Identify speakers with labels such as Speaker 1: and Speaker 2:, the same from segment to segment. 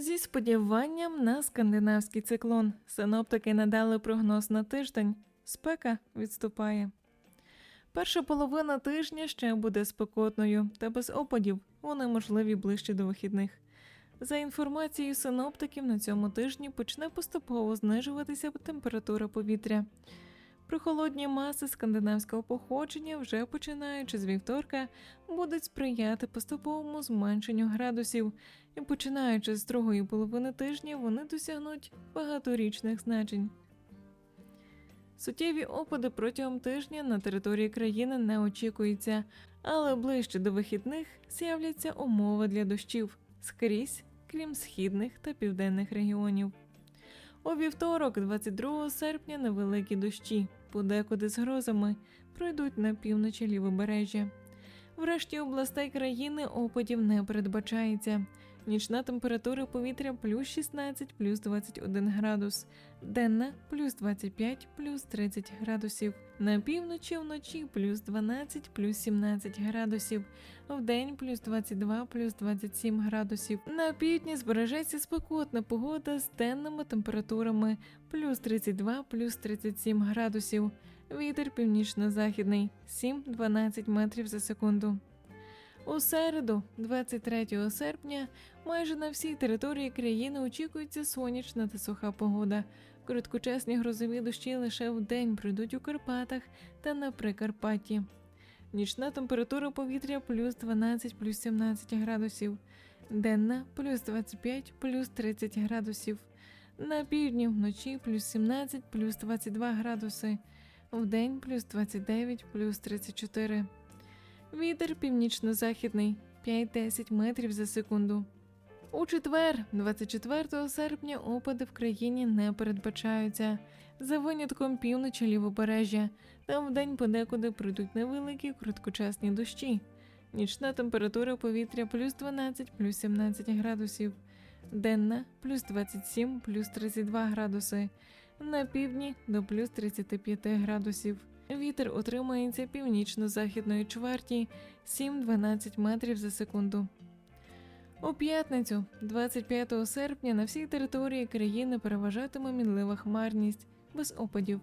Speaker 1: Зі сподіванням на скандинавський циклон синоптики надали прогноз на тиждень. Спека відступає. Перша половина тижня ще буде спекотною та без опадів, вони можливі ближче до вихідних. За інформацією синоптиків, на цьому тижні почне поступово знижуватися температура повітря. Прохолодні маси скандинавського походження, вже починаючи з вівторка, будуть сприяти поступовому зменшенню градусів, і починаючи з другої половини тижня вони досягнуть багаторічних значень. Суттєві опади протягом тижня на території країни не очікується, але ближче до вихідних з'являться умови для дощів скрізь, крім східних та південних регіонів. У вівторок, 22 серпня, невеликі дощі, подекуди з грозами, пройдуть на півночі лівобережжя. Врешті областей країни опадів не передбачається. Нічна температура повітря плюс 16, плюс 21 градус, денна плюс 25, плюс 30 градусів. На півночі вночі плюс 12, плюс 17 градусів, вдень плюс 22, плюс 27 градусів. На півдні збережеться спекотна погода з денними температурами плюс 32, плюс 37 градусів. Вітер північно-західний 7-12 метрів за секунду. У середу, 23 серпня, майже на всій території країни очікується сонячна та суха погода. Короткочасні грозові дощі лише вдень пройдуть у Карпатах та на Прикарпатті. Нічна температура повітря плюс 12 плюс 17 градусів, денна плюс 25 плюс 30 градусів. На півдні вночі плюс 17 плюс 22 градуси, вдень плюс 29 плюс 34. Вітер північно-західний 5-10 метрів за секунду. У четвер, 24 серпня, опади в країні не передбачаються. За винятком півночі лівобережжя. Там вдень подекуди прийдуть невеликі короткочасні дощі. Нічна температура повітря плюс 12 плюс 17 градусів. Денна плюс 27 плюс 32 градуси. На півдні до плюс 35 градусів. Вітер утримається північно-західної чверті 7-12 метрів за секунду. У п'ятницю, 25 серпня, на всій території країни переважатиме мінлива хмарність без опадів.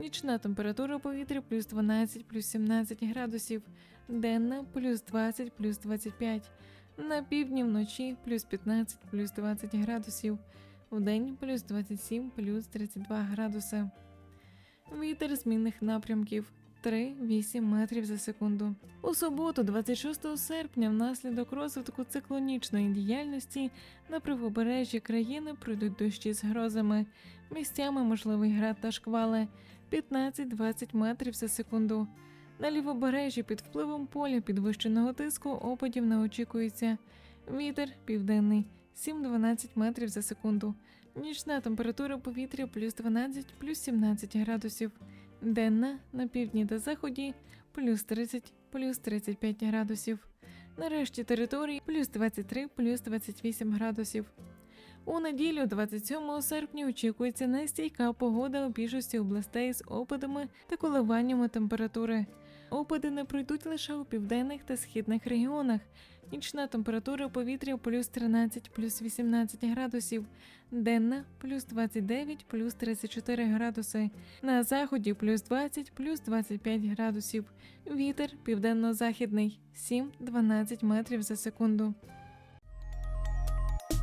Speaker 1: Нічна температура повітря плюс 12 плюс 17 градусів, денна плюс 20 плюс 25, на півдні вночі плюс 15 плюс 20 градусів, вдень плюс 27 плюс 32 градуси. Вітер змінних напрямків 3-8 метрів за секунду. У суботу, 26 серпня, внаслідок розвитку циклонічної діяльності на правобережжі країни пройдуть дощі з грозами. Місцями можливий град та шквали 15-20 метрів за секунду. На лівобережжі під впливом поля підвищеного тиску опадів не очікується. Вітер південний 7-12 метрів за секунду. Нічна температура повітря плюс 12 плюс 17 градусів. Денна на півдні та заході плюс 30 плюс 35 градусів. Нарешті території плюс 23 плюс 28 градусів. У неділю, 27 серпня, очікується нестійка погода у більшості областей з опадами та коливаннями температури. Опади не пройдуть лише у південних та східних регіонах. Нічна температура повітря плюс 13 плюс 18 градусів, денна плюс 29 плюс 34 градуси, на заході плюс 20 плюс 25 градусів, вітер південно-західний 7-12 метрів за секунду.